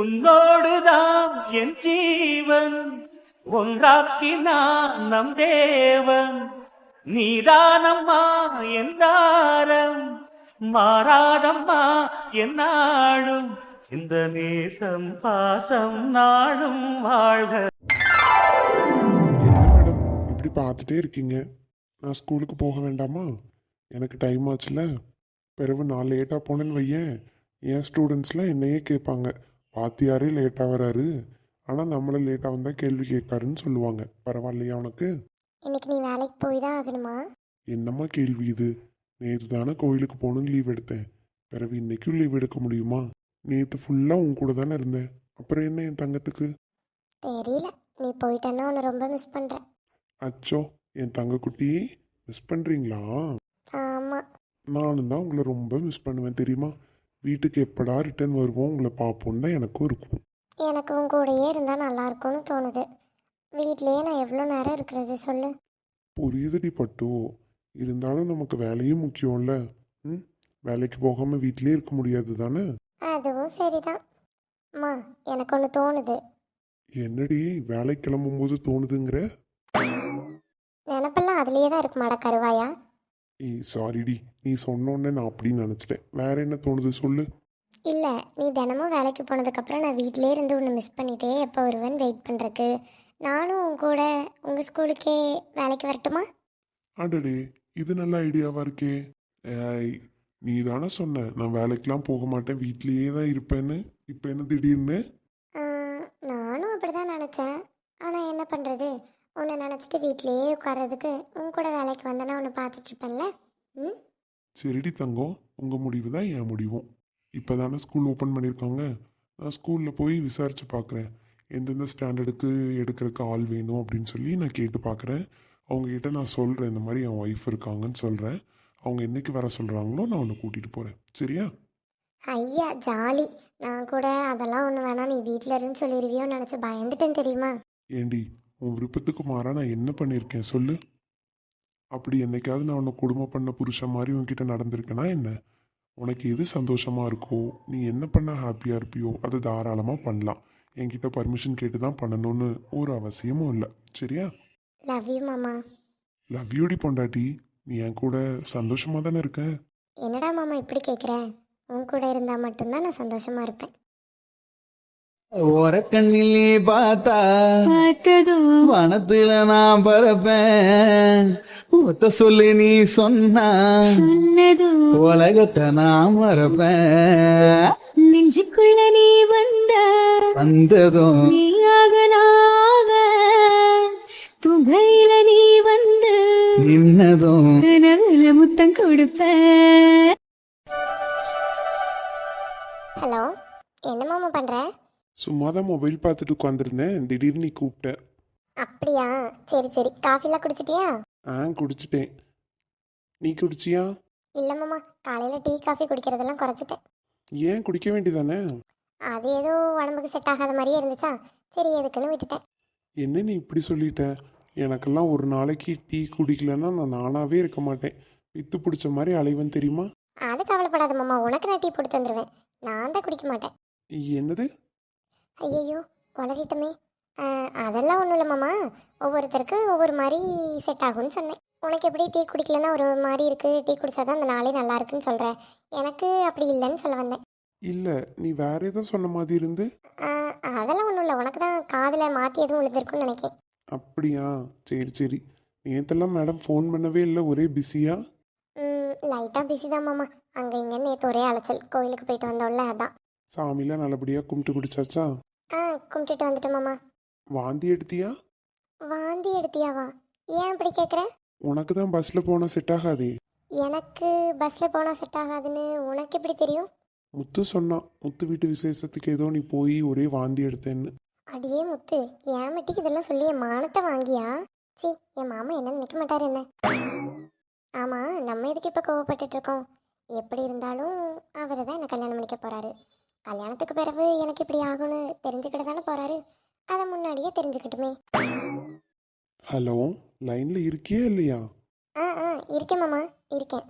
உன்னோடுதான் என் ஜீவன். ஒன்றாக்கினான் நம் தேவன். நீதானம்மா என் தாரம். மாறாதம்மா என்னும் இந்த நேசம் பாசம் நாடும் வாழ்க. என்ன மேடம் இப்படி பார்த்துட்டே இருக்கீங்க? நான் ஸ்கூலுக்கு போக வேண்டாமா? எனக்கு டைம் ஆச்சுல. பிறகு நான் லேட்டாக போனேன்னு வையேன். என் ஸ்டூடெண்ட்ஸ்லாம் என்னையே கேட்பாங்க. வாத்தியாரே லேட்டாக வராரு. ஆனால் நம்மளை லேட்டாக வந்தால் கேள்வி கேட்காருன்னு சொல்லுவாங்க. பரவாயில்லையா உனக்கு? இன்னைக்கு நீ வேலைக்கு போய் தான் ஆகணுமா? என்னம்மா கேள்வி இது? நேற்று தானே கோயிலுக்கு போகணுன்னு லீவ் எடுத்தேன். பிறகு இன்னைக்கும் லீவ் எடுக்க முடியுமா? நேற்று ஃபுல்லாக உன் கூட தானே இருந்தேன். அப்புறம் என்ன என் தங்கத்துக்கு? தெரியல. நீ போயிட்டேன்னா உன்னை ரொம்ப மிஸ் பண்ணுறேன் அச்சோ என் தங்கக்குட்டி மிஸ் பண்ணுறீங்களா ஆமாம் நானும் தான் உங்களை ரொம்ப மிஸ் பண்ணுவேன் தெரியுமா? வீட்டுக்கு எப்படா ரிட்டர்ன் வருவோம் உங்களை பார்ப்போன்னு தான் எனக்கும் இருக்கும். எனக்கு உன் கூடயே இருந்தால் நல்லா இருக்கும்னு தோணுது. வீட்லயே நான் எவ்வளோ நேரம் இருக்கிறது சொல்லு. புரியுதுடி பட்டு. இருந்தாலும் நமக்கு வேலையும் முக்கியம்ல. ம்? வேலைக்கு போகாமல் வீட்டிலே இருக்க முடியாது தானே? அதுவும் சரிதான். அம்மா எனக்கு ஒன்று தோணுது. என்னடி வேலைக்கு கிளம்பும்போது தோணுதுங்கிற? நினப்பெல்லாம் அதுலேயே தான் இருக்குமாடா கருவாயா? ஏய் சாரிடி நீ சொன்னோன்னே நான் அப்படின்னு நினச்சிட்டேன். வேற என்ன தோணுது சொல்லு? இல்லை நீ தினமும் வேலைக்கு போனதுக்கப்புறம் நான் வீட்டிலே இருந்து உன்னை மிஸ் பண்ணிட்டே எப்போ வருவேன்னு வெயிட் பண்ணுறக்கு நானும் உன் கூட உங்கள் ஸ்கூலுக்கே வேலைக்கு வரட்டுமா? அடடே இது நல்ல ஐடியாவா இருக்கே. ஏய் நீ தானே சொன்ன நான் வேலைக்கெலாம் போக மாட்டேன். வீட்லேயே தான் இருப்பேன்னு. இப்போ என்ன திடீர்னு? ஆ, நானும் அப்படி தான் நினச்சேன். ஆனால் என்ன பண்ணுறது உன்னை நினச்சிட்டு வீட்டிலேயே உட்கார்றதுக்கு உன் கூட வேலைக்கு வந்தேன்னா உன்னை பார்த்துட்டு இருப்பேன்ல ம்? சரிடி தங்கம். உங்கள் முடிவு தான் என் முடிவும். இப்போ தானே ஸ்கூல் ஓப்பன் பண்ணியிருக்காங்க. நான் ஸ்கூலில் போய் விசாரித்து பார்க்குறேன் எந்தெந்த ஸ்டாண்டர்டுக்கு எடுக்கிறதுக்கு ஆள் வேணும் அப்படின்னு சொல்லி நான் கேட்டு பார்க்குறேன் அவங்கக்கிட்ட நான் சொல்கிறேன் இந்த மாதிரி என் ஒய்ஃப் இருக்காங்கன்னு சொல்கிறேன் அவங்க என்னைக்கு வர சொல்கிறாங்களோ நான் உன்னை கூட்டிகிட்டு போகிறேன் சரியா? ஐயா ஜாலி. நான் கூட அதெல்லாம் ஒன்று வேணாம் நீ வீட்டில் இருன்னு சொல்லிடுவியோன்னு நினச்சி பயந்துட்டேன் தெரியுமா? ஏண்டி உன் விருப்பத்துக்கு மாறா நான் என்ன பண்ணியிருக்கேன் சொல்லு. அப்படி என்னைக்காவது நான் உன்னை குடும்பம் பண்ண புருஷன் மாதிரி உன்கிட்ட நடந்திருக்கேனா என்ன? உனக்கு எது சந்தோஷமா இருக்கோ நீ என்ன பண்ண ஹாப்பியாக இருப்பியோ அதை தாராளமாக பண்ணலாம். என்கிட்ட பர்மிஷன் கேட்டு தான் பண்ணணும்னு ஒரு அவசியமும் இல்லை. சரியா? லவ் யூ மாமா. லவ் யூடி பொண்டாட்டி. நீ என் கூட சந்தோஷமாக தானே இருக்க? என்னடா மாமா இப்படி கேட்குற உன் கூட இருந்தால் மட்டும்தான் நான் சந்தோஷமாக இருப்பேன். ஓரக்கண்ணிலே பார்த்தா பார்த்ததும் வனத்துல நான் பறப்பேன். ஒத்த சொல்லி நீ சொன்னா சொன்னதும் உலகத்தை நான் மறப்பேன். நெஞ்சுக்குள்ள நீ வந்த வந்ததும் நீயாக நாக துகையில நீ வந்து நின்னதும் கனவுல முத்தம் கொடுப்ப சும்மா தான் மொபைல் பார்த்துட்டு உட்காந்துருந்தேன் திடீர்னு நீ கூப்பிட்ட. அப்படியா? சரி சரி. காஃபிலாம் குடிச்சிட்டியா? ஆ குடிச்சிட்டேன். நீ குடிச்சியா? இல்லை மாமா. காலையில் டீ காஃபி குடிக்கிறதெல்லாம் குறைச்சிட்டேன். ஏன் குடிக்க வேண்டியதானே? அது ஏதோ உடம்புக்கு செட் ஆகாத மாதிரியே இருந்துச்சா? சரி எதுக்குன்னு விட்டுட்டேன். என்ன நீ இப்படி சொல்லிட்ட? எனக்கெல்லாம் ஒரு நாளைக்கு டீ குடிக்கலன்னா நான் நானாவே இருக்க மாட்டேன். வித்து பிடிச்ச மாதிரி அலைவன் தெரியுமா? அது கவலைப்படாத மாமா. உனக்கு நான் டீ போட்டு தந்துடுவேன் நான் தான் குடிக்க மாட்டேன். என்னது? ஐயையோ வளரிட்டமே. அதெல்லாம் ஒன்றும் இல்லை மாமா. ஒவ்வொருத்தருக்கு ஒவ்வொரு மாதிரி செட் ஆகும்னு சொன்னேன். உனக்கு எப்படி டீ குடிக்கலன்னா ஒரு மாதிரி இருக்குது டீ குடிச்சாதான் அந்த நாளே நல்லா இருக்குன்னு சொல்கிறேன் எனக்கு அப்படி இல்லைன்னு சொல்ல வந்தேன். இல்லை நீ வேற ஏதோ சொன்ன மாதிரி இருந்து. அதெல்லாம் ஒன்றும் இல்லை. உனக்கு தான் காதில் மாற்றி எதுவும் விழுந்திருக்குன்னு நினைக்கேன். அப்படியா? சரி சரி. நேத்தெல்லாம் மேடம் ஃபோன் பண்ணவே இல்லை. ஒரே பிஸியா லைட்டாக பிஸி தான் மாமா. அங்கே இங்கே நேற்று ஒரே அலைச்சல். கோயிலுக்கு போயிட்டு வந்தோம்ல அதான். சாமிலாம் நல்லபடியாக கும்பிட்டு குடிச்சாச்சா? ஆ கும்பிட்டுட்டு வந்துட்டோம் மாமா. வாந்தி எடுத்தியா? வாந்தி எடுத்தியாவா? ஏன் அப்படி கேட்குற உனக்கு தான் பஸ்ஸில் போனால் செட் ஆகாதே. எனக்கு பஸ்ஸில் போனால் செட் ஆகாதுன்னு உனக்கு எப்படி தெரியும்? முத்து சொன்னான் முத்து வீட்டு விசேஷத்துக்கு ஏதோ நீ போய் ஒரே வாந்தி எடுத்தேன்னு. அடியே முத்து ஏன் மட்டிக்கு இதெல்லாம் சொல்லி என் மானத்தை வாங்கியா? சி என் மாமா என்ன நினைக்க மாட்டாரு என்ன? ஆமாம் நம்ம எதுக்கு இப்போ கோவப்பட்டுட்டு இருக்கோம்? எப்படி இருந்தாலும் அவர் தான் என்ன கல்யாணம் பண்ணிக்க போகிறாரு கல்யாணத்துக்கு பிறகு எனக்கு இப்படி ஆகும்னு தெரிஞ்சுக்கிட்டு தானே போகிறாரு அதை முன்னாடியே தெரிஞ்சுக்கிட்டுமே. ஹலோ லைனில் இருக்கியா இல்லையா? ஆ ஆ இருக்கேன் மாமா இருக்கேன்.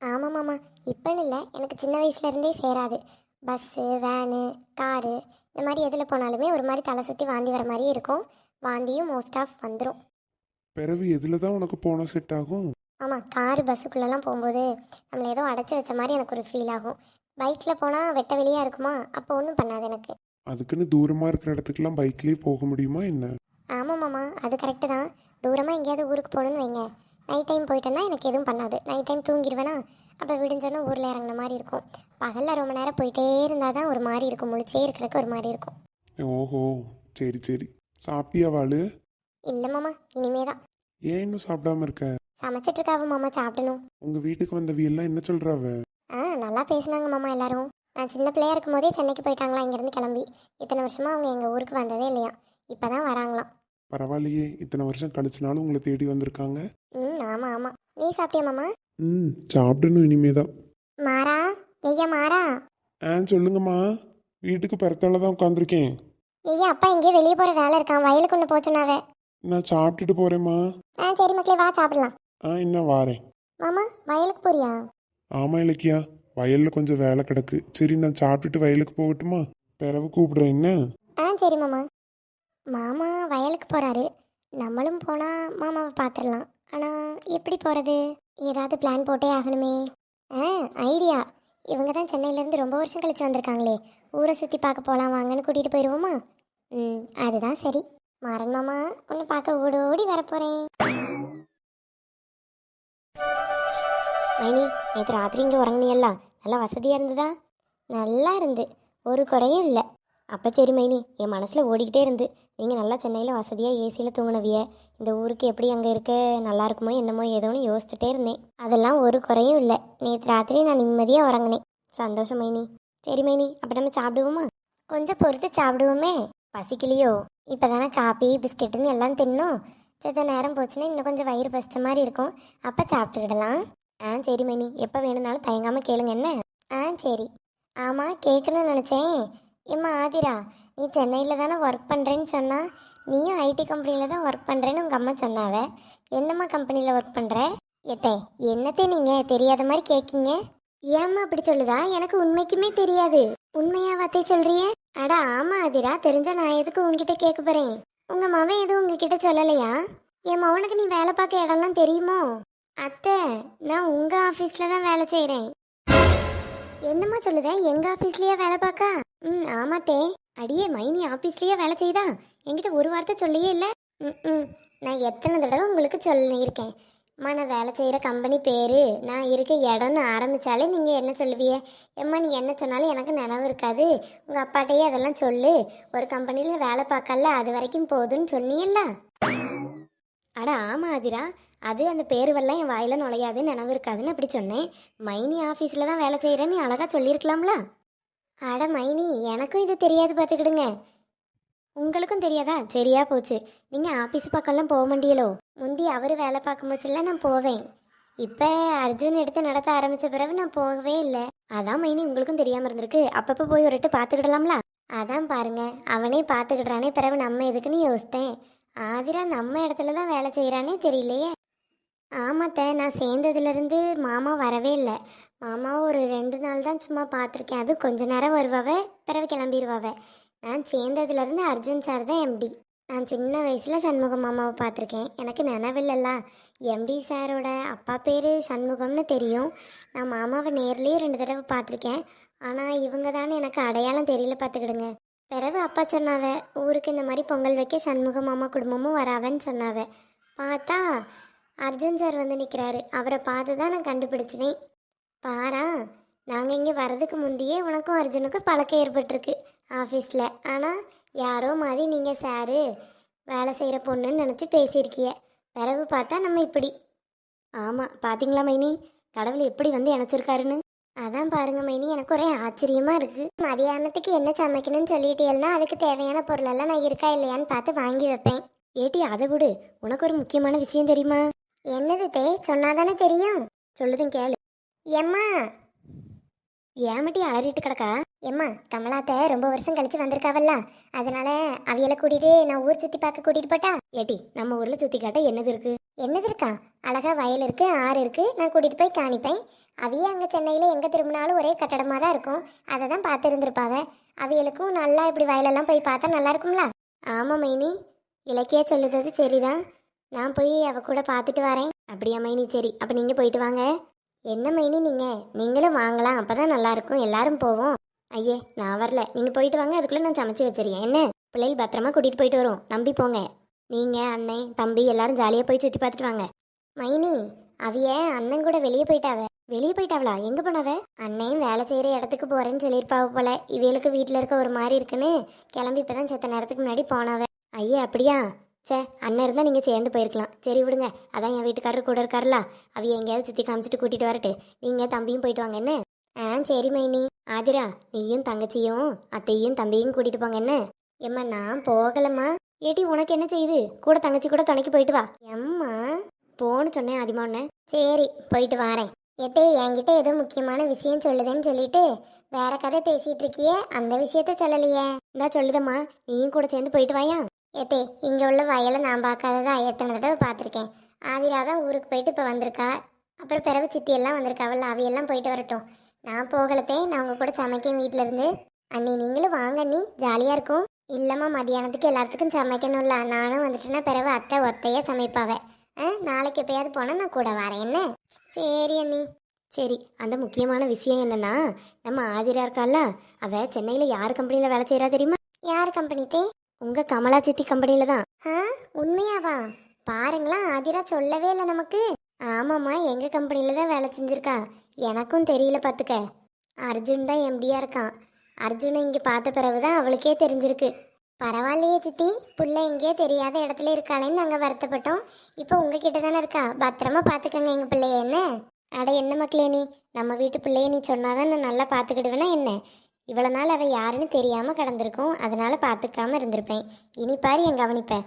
ஆமாம் மாமா இப்போன்னு இல்லை எனக்கு சின்ன வயசுலேருந்தே சேராது. பஸ்ஸு வேனு காரு இந்த மாதிரி எதில் போனாலுமே ஒரு மாதிரி தலை சுற்றி வாந்தி வர மாதிரி இருக்கும். வாந்தியும் மோஸ்ட் ஆஃப் வந்துடும் பிறவு எதில் தான் உனக்கு போனால் செட் ஆகும்? ஆமாம் காரு பஸ்ஸுக்குள்ளெல்லாம் போகும்போது நம்மளை ஏதோ அடைச்சி வச்ச மாதிரி எனக்கு ஒரு ஃபீல் ஆகும். பைக்கில் போனால் வெட்ட வெளியாக இருக்குமா? அப்போ ஒன்றும் பண்ணாது எனக்கு. அதுக்குன்னு தூரமாக இருக்கிற இடத்துக்குலாம் பைக்லேயே போக முடியுமா என்ன? ஆமாம் மாமா அது கரெக்டு தான். தூரமாக எங்கேயாவது ஊருக்கு போகணுன்னு வைங்க. நைட் டைம் போயிட்டேன்னா எனக்கு எதுவும் பண்ணாது. நைட் டைம் தூங்கிடுவேனா அப்போ விடிஞ்சோன்னா ஊரில் இறங்குன மாதிரி இருக்கும். பகலில் ரொம்ப நேரம் போயிட்டே இருந்தால் தான் ஒரு மாதிரி இருக்கும். முழிச்சே இருக்கிறதுக்கு ஒரு மாதிரி இருக்கும். ஓஹோ சரி சரி. சாப்பிட்டியா வாளு இல்லை மாமா இனிமே தான். ஏன் இன்னும் சாப்பிடாம இருக்க? சமைச்சிட்டு இருக்காவ மாமா சாப்பிடணும். உங்கள் வீட்டுக்கு வந்தவியெல்லாம் என்ன சொல்கிறாவ நல்லா பேசுனாங்க மாமா எல்லாரும். நான் சின்ன பிள்ளையா இருக்கும் போதே சென்னைக்கு போயிட்டாங்களா இங்கேருந்து கிளம்பி. இத்தனை வருஷமா அவங்க எங்கள் ஊருக்கு வந்ததே இல்லையா. இப்போ தான் வராங்களாம். பரவாயில்லையே இத்தனை வருஷம் கழிச்சுனாலும் உங்களை தேடி வந்திருக்காங்க. ம் ஆமாம் ஆமாம் நீ சாப்பிட்டியா மாமா? ம் சாப்பிடணும் இனிமே தான் மாறா? ஐயா மாறா? ஆ சொல்லுங்கம்மா. வீட்டுக்கு பிறத்தால தான் உட்காந்துருக்கேன் ஐயா அப்பா எங்கேயோ வெளியே போகிற வேலை இருக்கான். வயலுக்கு ஒன்று போச்சுனாவே நான் சாப்பிட்டுட்டு போகிறேம்மா ஆ சரி மக்களே வா சாப்பிடலாம். ஆ இன்னும் வாரேன். மாமா வயலுக்கு போறியா? ஆமாம் இலக்கியா. வயலில் கொஞ்சம் வேலை கிடக்கு. சரி நான் சாப்பிட்டுட்டு வயலுக்கு போகட்டுமா? பிறவு கூப்பிடுறேன் என்ன? ஆ சரி மாமா. மாமா வயலுக்கு போகிறாரு நம்மளும் போனால் மாமாவை பார்த்துடலாம் ஆனால் எப்படி போகிறது ஏதாவது பிளான் போட்டே ஆகணுமே. ஆ ஐடியா. இவங்க தான் சென்னையிலேருந்து ரொம்ப வருஷம் கழிச்சு வந்திருக்காங்களே. ஊரை சுற்றி பார்க்க போகலாம் வாங்கன்னு கூட்டிகிட்டு போயிடுவோமா ம் அதுதான் சரி. மாறன் மாமா ஒன்று பார்க்க ஓடி ஓடி வரப்போகிறேன் மைனி நேற்று ராத்திரி இங்கே உறங்குனியல்ல. நல்லா வசதியாக இருந்ததா? நல்லா இருந்து. ஒரு குறையும் இல்லை. அப்போ சரி மைனி என் மனசில் ஓடிக்கிட்டே இருந்து. நீங்கள் நல்லா சென்னையில் வசதியாக ஏசியில் தூங்கினவிய. இந்த ஊருக்கு எப்படி அங்கே இருக்க? நல்லா இருக்குமோ என்னமோ ஏதோன்னு யோசிச்சுட்டே இருந்தேன். அதெல்லாம் ஒரு குறையும் இல்லை. நேற்று ராத்திரி நான் நிம்மதியாக உறங்கினேன். சந்தோஷம் மைனி. சரி மைனி அப்போ நம்ம சாப்பிடுவோமா? கொஞ்சம் பொறுத்து சாப்பிடுவோமே. பசிக்கலையோ? இப்போ தானே காப்பி பிஸ்கெட்டுன்னு எல்லாம் தின்னும். சித்த நேரம் போச்சுன்னா இன்னும் கொஞ்சம் வயிறு பசிச்ச மாதிரி இருக்கும். அப்போ சாப்பிட்டுக்கிடலாம். ஆ சரி மைனி. எப்போ வேணும்னாலும் தயங்காமல் கேளுங்க என்ன? ஆ சரி. ஆமாம் கேட்கணும்னு நினச்சேன். ஏம்மா ஆதிரா நீ சென்னையில் தானே ஒர்க் பண்ணுறேன்னு சொன்னா? நீயும் ஐடி கம்பெனியில் தான் ஒர்க் பண்ணுறேன்னு உங்கள் அம்மா சொன்னாவ. என்னம்மா கம்பெனியில் ஒர்க் பண்ணுற எத்தே என்னத்தை நீங்கள் தெரியாத மாதிரி கேட்கீங்க ஏம்மா அப்படி சொல்லுதா? எனக்கு உண்மைக்குமே தெரியாது. உண்மையாவாத்தே சொல்றிய? அட ஆமா ஆதிரா தெரிஞ்சா நான் எதுக்கு உங்ககிட்ட கேட்க போறேன்? உங்க மவன் எதுவும் உங்ககிட்ட சொல்லலையா? என் மவனுக்கு நீ வேலை பார்க்க இடம்லாம் தெரியுமோ? அத்தை நான் உங்க ஆபீஸ்ல தான் வேலை செய்கிறேன் என்னம்மா சொல்லுத? எங்க ஆபீஸ்லயே வேலை பார்க்க ம் ஆமாத்தே அடியே மைனி ஆபீஸ்லயே வேலை செய்தா? என்கிட்ட ஒரு வார்த்தை சொல்லியே இல்லை. ம் நான் எத்தனை தடவை உங்களுக்கு சொல்லியிருக்கேன். அம்மா நான் வேலை செய்கிற கம்பெனி பேர் நான் இருக்க இடம்னு ஆரம்பித்தாலே நீங்கள் என்ன சொல்லுவீங்க எம்மா நீ என்ன சொன்னாலும் எனக்கு நினைவு இருக்காது. உங்கள் அப்பாட்டையே அதெல்லாம் சொல்லு. ஒரு கம்பெனியில் வேலை பார்க்கல அது வரைக்கும் போதுன்னு சொன்னீங்களா அட ஆமாம் ஆதிரா. அது அந்த பேருவெல்லாம் என் வாயில் நுழையாது நினவு இருக்காதுன்னு அப்படி சொன்னேன். மைனி ஆஃபீஸில் தான் வேலை செய்கிறேன்னு நீ அழகாக சொல்லியிருக்கலாம்ல? அட மைனி எனக்கும் இது தெரியாது பார்த்துக்கிடுங்க உங்களுக்கும் தெரியாதா? சரியா போச்சு. நீங்கள் ஆஃபீஸ் பக்கம்லாம் போக முடியலோ முந்தி அவர் வேலை பார்க்கும் போச்சுல நான் போவேன். இப்போ அர்ஜுன் எடுத்து நடத்த ஆரம்பித்த பிறகு நான் போகவே இல்லை. அதான் மைனி உங்களுக்கும் தெரியாமல் இருந்திருக்கு. அப்பப்போ போய் ஒருட்டு பார்த்துக்கிடலாம்ல அதான் பாருங்க. அவனே பார்த்துக்கிடுறானே பிறகு நம்ம எதுக்குன்னு யோசித்தேன். ஆதிரா நம்ம இடத்துல தான் வேலை செய்கிறானே தெரியலையே. ஆமாத்த நான் சேர்ந்ததுலேருந்து மாமா வரவே இல்லை. மாமா ஒரு ரெண்டு நாள் தான் சும்மா பார்த்துருக்கேன். அது கொஞ்ச நேரம் வருவாவ பிறகு கிளம்பிடுவாவ நான் சேர்ந்ததுலேருந்து அர்ஜுன் சார் தான் எம்டி நான் சின்ன வயசில் சண்முகம் மாமாவை பார்த்துருக்கேன். எனக்கு நினைவில்லல்ல. எம்டி சாரோட அப்பா பேர் சண்முகம்னு தெரியும். நான் மாமாவை நேர்லேயே ரெண்டு தடவை பார்த்துருக்கேன். ஆனால் இவங்க தானே எனக்கு அடையாளம் தெரியல பார்த்துக்கிடுங்க. பிறகு அப்பா சொன்னாவ ஊருக்கு இந்த மாதிரி பொங்கல் வைக்க சண்முக மாமா குடும்பமும் வராவன்னு சொன்னாவ. பார்த்தா அர்ஜுன் சார் வந்து நிற்கிறாரு அவரை பார்த்து தான் நான் கண்டுபிடிச்சினேன். பாரா நாங்கள் இங்கே வரதுக்கு முந்தையே உனக்கும் அர்ஜுனுக்கும் பழக்கம் ஏற்பட்டிருக்கு ஆஃபீஸில் ஆனால் யாரோ மாதிரி நீங்கள் சாரு வேலை செய்கிற பொண்ணுன்னு நினச்சி பேசியிருக்கிய. பிறகு பார்த்தா நம்ம இப்படி. ஆமாம் பார்த்தீங்களா மைனி? கடவுள் எப்படி வந்து இணைச்சிருக்காருன்னு? அதான் பாருங்க மைனி எனக்கு ஒரே ஆச்சரியமா இருக்கு. மதியானத்துக்கு என்ன சமைக்கணும்னு சொல்லிட்டேன்னா அதுக்கு தேவையான பொருளெல்லாம் நான் இருக்கா இல்லையான்னு பார்த்து வாங்கி வைப்பேன். ஏட்டி அதை விடு. உனக்கு ஒரு முக்கியமான விஷயம் தெரியுமா? என்னது தே? சொன்னாதானே தெரியும்? சொல்லுதும் கேளு. எம்மா! ஏமட்டி அலறிட்டு கிடக்கா? ஏம்மா கமலாத்த ரொம்ப வருஷம் கழிச்சு வந்திருக்காவல்ல. அதனால அவியலை கூட்டிட்டு நான் ஊர் சுத்தி பார்க்க கூட்டிட்டு போட்டா? ஏட்டி நம்ம ஊர்ல சுத்தி காட்ட என்னது இருக்கு? என்னது இருக்கா? அழகாக வயல் இருக்குது ஆறு இருக்குது நான் கூட்டிகிட்டு போய் காணிப்பேன். அவையே அங்கே சென்னையில் எங்கே திரும்பினாலும் ஒரே கட்டடமாக தான் இருக்கும். அதை தான் பார்த்துருந்துருப்பாவ. இருந்திருப்பாவ நல்லா இப்படி வயலெல்லாம் போய் பார்த்தா நல்லா இருக்கும்ல? ஆமாம் மைனி. இலக்கியா சொல்லுறது சரிதான். நான் போய் அவ கூட பார்த்துட்டு வரேன். அப்படியா மைனி? சரி அப்போ நீங்க போயிட்டு வாங்க. என்ன மைனி நீங்கள் நீங்களும் வாங்கலாம். அப்போ தான் நல்லாயிருக்கும் எல்லாரும் போவோம். ஐயே நான் வரல. நீங்கள் போயிட்டு வாங்க. அதுக்குள்ளே நான் சமைச்சு வச்சிருக்கேன். என்ன? பிள்ளைகள் பத்திரமா கூட்டிகிட்டு போயிட்டு வரும். நம்பி போங்க. நீங்கள் அண்ணன் தம்பி எல்லாரும் ஜாலியாக போய் சுற்றி பார்த்துட்டு வாங்க. மைனி அவிய அண்ணன் கூட வெளியே போயிட்டாவ? வெளியே போயிட்டாவளா? எங்கே போனவ? அண்ணன் வேலை செய்கிற இடத்துக்கு போகிறேன்னு சொல்லியிருப்பாவ போல. இவளுக்கு வீட்டில் இருக்க ஒரு மாதிரி இருக்குன்னு கிளம்பி இப்பதான் செத்த நேரத்துக்கு முன்னாடி போனவ. ஐயே அப்படியா? சே அண்ணன் இருந்தால் நீங்கள் சேர்ந்து போயிருக்கலாம். சரி விடுங்க. அதான் என் வீட்டுக்காரர் கூட இருக்காருல. அவிய எங்கேயாவது சுற்றி காமிச்சிட்டு கூட்டிகிட்டு வரட்டு. நீங்கள் தம்பியும் போயிட்டு வாங்க என்ன? ஆ சரி மைனி. ஆதிரா நீயும் தங்கச்சியும் அத்தையும் தம்பியும் கூட்டிகிட்டு போங்க என்ன? எம்மா நான் போகலம்மா. ஏட்டி உனக்கு என்ன செய்யுது கூட தங்கச்சி கூட துணைக்கு போயிட்டு வா. எம்மா? போன்னு சொன்னேன் அதிகமா சரி போயிட்டு வாரேன். எத்தே என்கிட்ட ஏதோ முக்கியமான விஷயம் சொல்லுதேன்னு சொல்லிட்டு வேற கதை பேசிட்டு இருக்கியே அந்த விஷயத்த சொல்லலையே. இந்தா சொல்லுதம்மா. நீயும் கூட சேர்ந்து போயிட்டு வாயா. எத்தே இங்கே உள்ள வயலை நான் பார்க்காததா எத்தனை தடவை பார்த்துருக்கேன். ஆதிரா தான் ஊருக்கு போயிட்டு இப்போ வந்திருக்கா. அப்புறம் பிறகு சித்தி எல்லாம் வந்திருக்காவல்ல அவையெல்லாம் போயிட்டு வரட்டும். நான் போகலத்தே நான் உங்கள் கூட சமைக்கேன் வீட்டிலேருந்து இருந்து. அண்ணி நீங்களும் வாங்க அண்ணி. ஜாலியாக இருக்கும். இல்லம்மா மதியானத்துக்கு எல்லாத்துக்கும் சமைக்கணும்ல. நானும் வந்துட்டேன்னா பிறகு அத்தை ஒத்தையா சமைப்பாவ. ஆ நாளைக்கு எப்பயாவது போனா நான் கூட வரேன். என்ன? சரி அண்ணி. சரி அந்த முக்கியமான விஷயம் என்னன்னா நம்ம ஆதிரா இருக்கால அவ சென்னையில யார் கம்பெனில வேலை செய்யறா தெரியுமா? யார் கம்பெனி தே? உங்க கமலா சித்தி கம்பெனில தான். ஆ உண்மையாவா? பாருங்களா ஆதிரா சொல்லவே இல்லை நமக்கு. ஆமாம்மா எங்க கம்பெனில தான் வேலை செஞ்சிருக்கா. எனக்கும் தெரியல பார்த்துக்க அர்ஜுன் தான் எம்டியா இருக்கான். அர்ஜுனை இங்கே பார்த்த பிறகுதான் அவளுக்கே தெரிஞ்சிருக்கு. பரவாயில்லையே சித்தி புள்ள எங்கேயோ தெரியாத இடத்துல இருக்காளேன்னு நாங்கள் வருத்தப்பட்டோம். இப்போ உங்ககிட்ட தானே இருக்கா? பத்திரமா பார்த்துக்கங்க எங்கள் பிள்ளைய என்ன? அட என்ன மக்களே நீ? நம்ம வீட்டு பிள்ளைய நீ சொன்னாதான் நான் நல்லா பார்த்துக்கிடுவேனா என்ன? இவ்வளோ நாள் அவள் யாருன்னு தெரியாமல் கிடந்திருக்கும். அதனால் பார்த்துக்காம இருந்திருப்பேன். இனி பாரு என் கவனிப்பேன்